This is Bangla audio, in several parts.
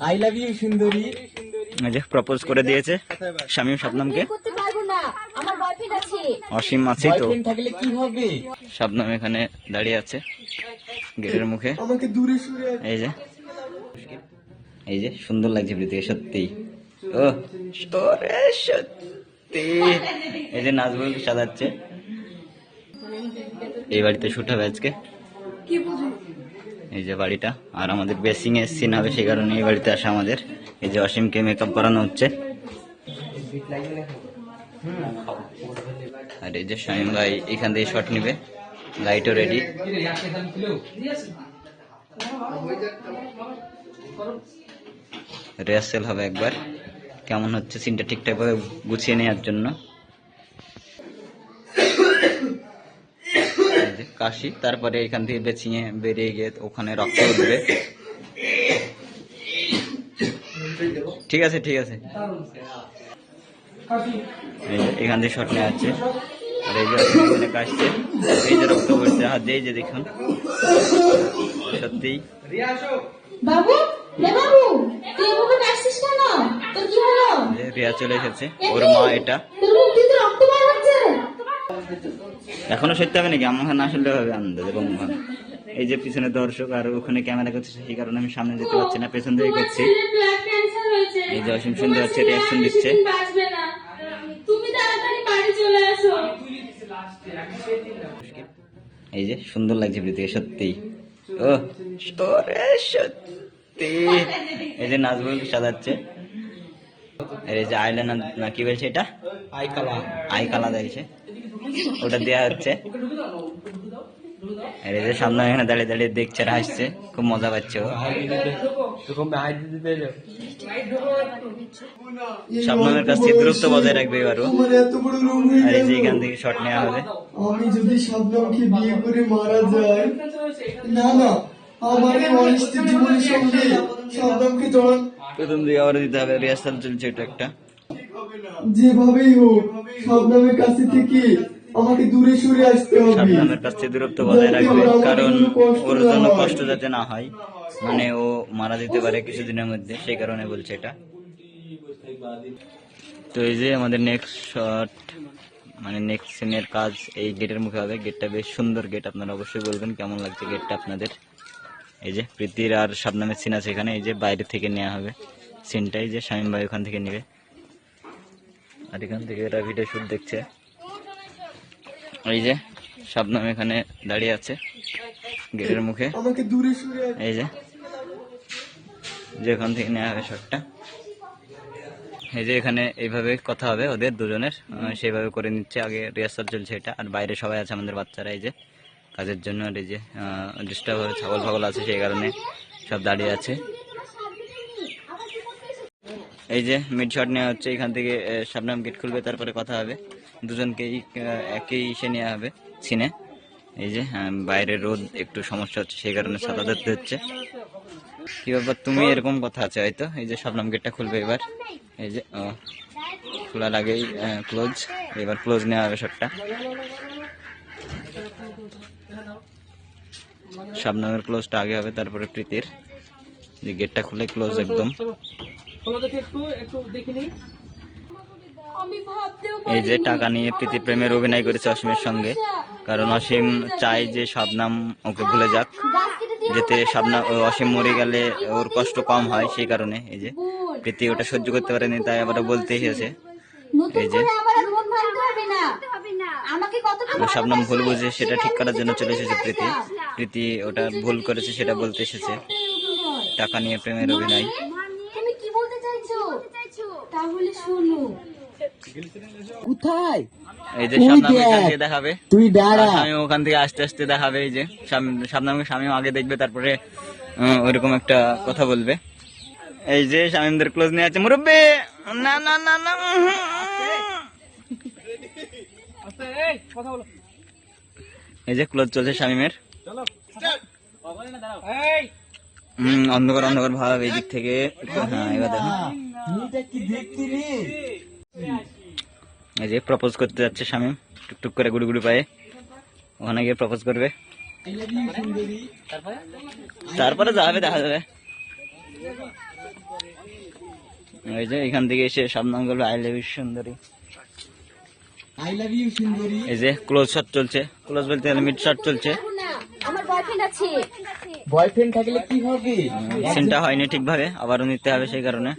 আই লাভ ইউ সুন্দরী এই যে প্রপোজ করে দিয়েছে শামীম শবনমকে। বিয়ে করতে পারব না। আমার বয়ফ্রেন্ড আছে। অসীম আছেই তো। বয়ফ্রেন্ড থাকলে কি হবে? শবনম এখানে দাঁড়িয়ে আছে গেটের মুখে। আমাকে দূরে সরে এই যে। এই যে সুন্দর লাগছে প্রীতিকে সত্যি। ও ওরে সত্যি। এই যে নাজমুল সাজাচ্ছে। এই বাড়িতে শুট হবে আজকে। এই যে বাড়িটা। আর আমাদের বেসিং এর সিন হবে সেই কারণে এই বাড়িতে আসা আমাদের। এই যে অসীমকে মেকআপ করানো হচ্ছে। আর এই যে শামীম ভাই এখান থেকে শট নিবে। লাইটও রেডি রিহার্সেল হবে একবার। কেমন হচ্ছে সিনটা ঠিকঠাকভাবে গুছিয়ে নেওয়ার জন্য? কাশি তারপরে এখান থেকে বেছিয়ে বেরিয়ে গিয়ে ওখানে রক্ত উঠবে ঠিক আছে ঠিক আছে। এখান থেকে শট নেওয়া হচ্ছে। আর এই যে এখানে কাশছে। এই যে রক্ত পড়ছে হাত দিয়ে যে দেখুন সত্যিই। বাবু রে বাবু তুই এভাবে কাশছিস কেন? তোর কি হলো? যে রিয়া চলে এসেছে। ওর মা এটা। রক্ত এখনও সত্যি হবে নাকি? আমার না আসলে হবে আনন্দ এবং এই যে পিছনে দর্শক আর ওখানে ক্যামেরা করছে সেই কারণে আমি সামনে যেতে পারছি না পেছন থেকে করছি। এই যে অসীম সুন্দর হচ্ছে রিয়াকশন দিচ্ছে। এই যে সুন্দর লাগছে পৃথিবী সত্যি। ও সত্যি। এই যে নাজমুল সাজাচ্ছে। এই যে আইলাইনার না কি বলছে এটা? আই কালা আই কালা দিয়েছে ওটা দেয়া হচ্ছে। আর যে সামনে এখানে দাঁড়িয়ে দাঁড়িয়ে দেখছে আর হাসছে খুব মজা পাচ্ছে ও। স্বপ্নের কাছ থেকে দূরত্ব বজায় রাখবে এবারও আর এই যে এখান থেকে শট নেওয়া হবে। আমি যদি বিয়ে করে মারা যাই না না আমার অনিশ্চিত জীবনের সঙ্গে জড়ান। প্রথম দিকে আবার দিতে হবে রিহার্সাল চলছে এটা একটা। যেভাবেই হোক শাবনামের কাছে থেকে আমাকে দূরে সরে আসতে হবে। সাবধানের কাছ থেকে দূরত্ব বজায় রাখবে কারণ ওর জন্য কষ্ট যাতে না হয় মানে ও মারা যেতে পারে কিছুদিনের মধ্যে সেই কারণে বলছে এটা। তো এই যে আমাদের নেক্সট শট মানে নেক্সট সিনের কাজ এই গেটের মুখে হবে। গেটটা বেশ সুন্দর গেট আপনারা অবশ্যই বলবেন কেমন লাগছে গেটটা আপনাদের। এই যে প্রীতির আর সাবনামের সিন আছে এখানে এই যে বাইরে থেকে নেওয়া হবে সিনটাই যে শামীম ভাই ওখান থেকে নেবে। আর এখান থেকে এরা ভিডিও শুট দেখছে। এই যে শাবনাম এখানে দাঁড়িয়ে আছে গেটের মুখে। এই যে যেখান থেকে নেওয়া হবে শটটা এই যে এখানে এইভাবে কথা হবে ওদের দুজনের। সেইভাবে করে নিচ্ছে আগে রিহার্সাল চলছে এটা। আর বাইরে সবাই আছে আমাদের বাচ্চারা এই যে কাজের জন্য আর এই যে ডিস্টার্ব হবে ছাগল ফাগল আছে সেই কারণে সব দাঁড়িয়ে আছে। এই যে মিড শট নেওয়া হচ্ছে এখান থেকে আহ, শাবনাম গেট খুলবে তারপরে কথা হবে। দুজনকেই একই ইসে নেওয়া হবে, সিনে। এই যে বাইরে রোদ একটু সমস্যা হচ্ছে, সেই কারণে সাদা ধরতে হচ্ছে। কি ব্যাপার, তুমি এরকম কথা আছে হয়তো? এই যে, শাবনাম গেটটা খুলবে এবার। এই যে খোলার আগেই ক্লোজ এবার ক্লোজ নেওয়া হবে শটটা। শাবনামের ক্লোজটা আগে হবে, তারপরে প্রীতির। যে গেটটা খুলে ক্লোজ একদম। আমি ভাবতেও এই যে টাকা নিয়ে প্রীতি প্রেমের অভিনয় করেছে অসীমের সঙ্গে। কারণ অসীম চায় যে শাবনাম ওকে ভুলে যাক যেতে শাবনাম ও অসীম মরে গেলে ওর কষ্ট কম হয় সেই কারণে। এই যে প্রীতি ওটা সহ্য করতে পারেনি তাই আবার বলতে এসেছে এই যে। মন শাবনাম ভুল বুঝে সেটা ঠিক করার জন্য চলে এসেছে প্রীতি। প্রীতি ওটা ভুল করেছে সেটা বলতে এসেছে। টাকা নিয়ে প্রেমের অভিনয়। তুমি কি বলতে চাইছো? তাহলে শোনো কোথায়? এই যে দেখাবে। তুই দাঁড়া। স্বামী ওখান থেকে আস্তে আস্তে দেখাবে এই যে স্বামী আগে দেখবে তারপরে ওইরকম একটা কথা বলবে। এই যে স্বামীদের ক্লোজ নিয়ে আছে মুরব্বী! না না না না এই যে ক্লোজ চলছে শামিমের অন্ধকার অন্ধকার ভাব এই দিক থেকে। হ্যাঁ এবার দেখো। এই যে প্রপোজ করতে যাচ্ছে শামিম টুকটুক করে গুড়ি গুড়ি পায়ে। ওখানে গিয়ে প্রপোজ করবে। তারপরে যাবে দেখা যাবে। এই যে এখান থেকে এসে শবনম বলবে আই লাভ ইউ সুন্দরী। আই লাভ ইউ সুন্দরী। এই যে ক্লোজ শট চলছে। ক্লোজ বলতে গেলে মিড শট চলছে। আমার বয়ফ্রেন্ড আছে। বয়ফ্রেন্ড থাকলে কি হবে? সিনটা হয়নি ঠিকভাবে। আবারও নিতে হবে সেই কারণে।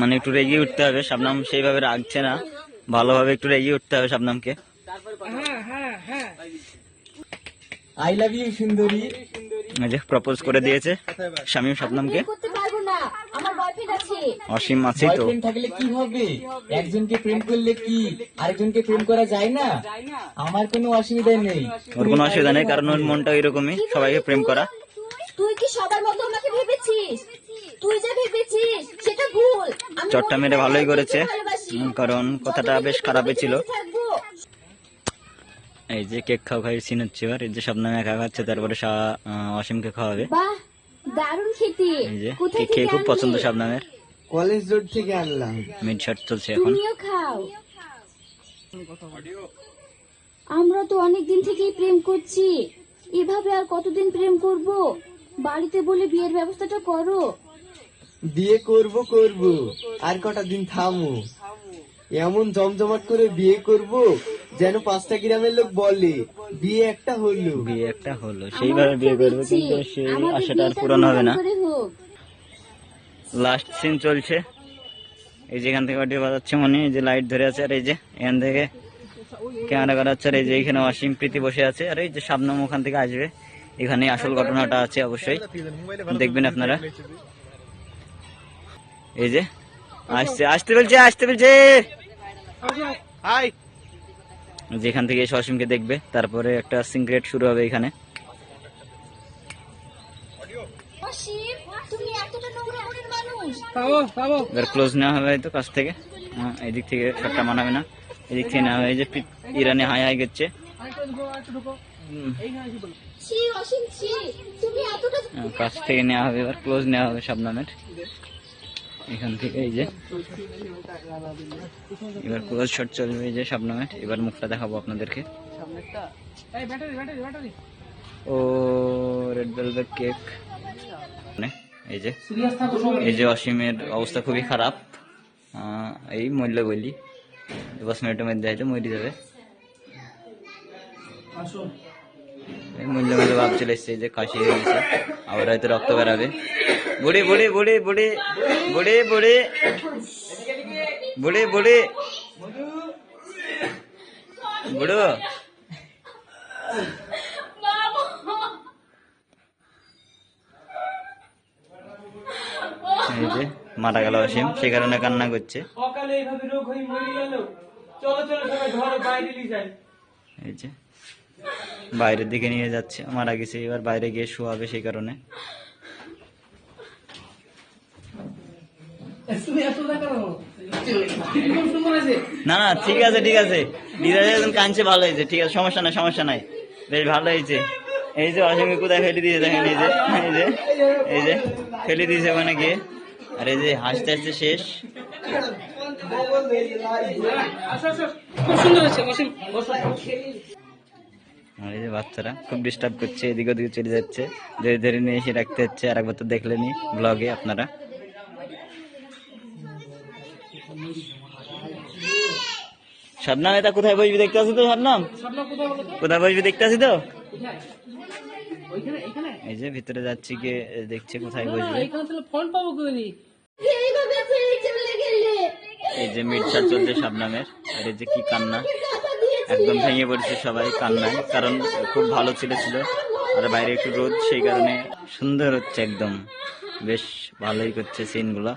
মানে একটু রেগিয়ে উঠতে হবে শাবনাম সেইভাবে রাখছে না। ভালোভাবে একটু রেগিয়ে উঠতে হবে শাবনামকে। আই লাভ ইউ সুন্দরী। যে প্রপোজ করে দিয়েছে শামীম শাবনামকে। করতে পারব না আমার বয়ফ্রেন্ড আছে। অসীম আছে তো। থাকলে কি হবে? একজনকে প্রেম করলে কি আরেকজনকে প্রেম করা যায় না? আমার কোনো অসুবিধা নেই। ওর কোনো অসুবিধা নেই কারণ ওর মনটা এরকমই সবাইকে প্রেম করা। তুই কি সবার মতো আমাকে ভেবেছিস? তুই যা ভেবেছিস সেটা ভুল। আমি চটটা মেরে ভালোই করেছে। কারণ কথাটা বেশ খারাপই ছিল। এই যে কেক খাও খাই সিন হচ্ছে এবার এই যে শাবনামে একা খাচ্ছে তারপরে অসীমকে খাওয়াবে। দারুণ খেতে। এই যে কেক খেয়ে খুব আনলি? পছন্দ শাবনামের। কলেজ রোড থেকে আনলাম। মিড শট চলছে এখন। তুমিও খাও। আমরা তো অনেক দিন থেকেই প্রেম করছি। এভাবে আর কতদিন প্রেম করব? বাড়িতে বলে বিয়ের ব্যবস্থাটা করো। বিয়ে করব করব। আর কটা দিন থামো। এমন জমজমাট করে বিয়ে করব যেন পাঁচটা গ্রামের লোক বলে বিয়ে একটা হলো। বিয়ে একটা হলো। সেইভাবে বিয়ে করব কিন্তু সেই আশাটা আর পূরণ হবে না। লাস্ট সিন চলছে। এই যে এখান থেকে অডিও বাজাচ্ছে মনে এই যে লাইট ধরে আছে আর এই যে এখান থেকে ক্যামেরা করা হচ্ছে আর এই যে এখানে অসীম প্রীতি বসে আছে আর এই যে শাবনম ওখান থেকে আসবে। এখানে আসল ঘটনাটা আছে অবশ্যই। দেখবেন আপনারা। এই যে আসছে আসতে বলছে আসতে বলছে। যেখান থেকে এসে অসীমকে দেখবে তারপরে একটা সিক্রেট শুরু হবে এখানে। অসীম তুমি এতটা নোংরা মনের মানুষ। এবার ক্লোজ নেওয়া হবে হয়তো কাছ থেকে। হ্যাঁ, এদিক থেকে শটটা মানাবে না। এদিক থেকে নেওয়া হবে এই যে ইরানে হাই হাই করছে। হ্যাঁ, কাছ থেকে নেওয়া হবে এবার ক্লোজ নেওয়া হবে শাবনামের এখান থেকে এই যে। এবার ক্লোজ শট চলবে এই যে শাবনামের এবার মুখটা দেখাবো আপনাদেরকে। ও রেড ভেলভেট কেক এই যে এই যে অসীমের অবস্থা খুবই খারাপ। এই মূল্য বলি। দশ মিনিটের মধ্যে হয়তো মরে যাবে। মূল্য মূল্য ভাব চলে এসছে যে কাশি হয়ে গেছে আবার হয়তো রক্ত বেরাবে। বুড়ি বুড়ি বুড়ি বুড়ি বুড়ি বুড়ি বুড়ি বুড়ি বুড়ো। এই যে মারা গেল অসীম সে কারণে কান্না করছে। সকালে এইভাবে রোগ মরে গেল। চলো চলো সবাই ঘরে বাইরে নিয়ে যাই। এই যে বাইরের দিকে নিয়ে যাচ্ছে মারা গেছে এবার বাইরে গিয়ে শোয়াবে সেই কারণে। না না ঠিক আছে ঠিক আছে। ডিজাইন একদম কাঁদছে ভালো হয়েছে ঠিক আছে সমস্যা নাই সমস্যা নাই। বেশ ভালো হয়েছে। এই যে অসঙ্গে কোথায় ফেলে দিয়েছে দেখেন এই যে এই যে এই যে ফেলে দিয়েছে ওখানে গিয়ে। আর এই যে হাসতে হাসতে শেষ। সুন্দর বসো আর এই যে বাচ্চারা খুব ডিস্টার্ব করছে, এদিকে ওদিকে চলে যাচ্ছে। ধরে ধরে নিয়ে এসে রাখতে হচ্ছে, আর একবার তো দেখলেনি ব্লগে আপনারা। শবনাম, এটা কোথায় বসবি দেখতে আসি তো স্বপ্ন কোথায় বসবি দেখতে আসি তো? এই যে ভিতরে যাচ্ছি কি দেখছে কোথায় বসবে। এই যে মির্চা চলছে শাবনামের, আর এই যে কি কান্না। একদম ভেঙে পড়ছে সবাই কান্নায়, কারণ খুব ভালো ছিল ছিল। আর বাইরে একটু রোদ, সেই কারণে সুন্দর হচ্ছে একদম। বেশ ভালোই করছে সিনগুলো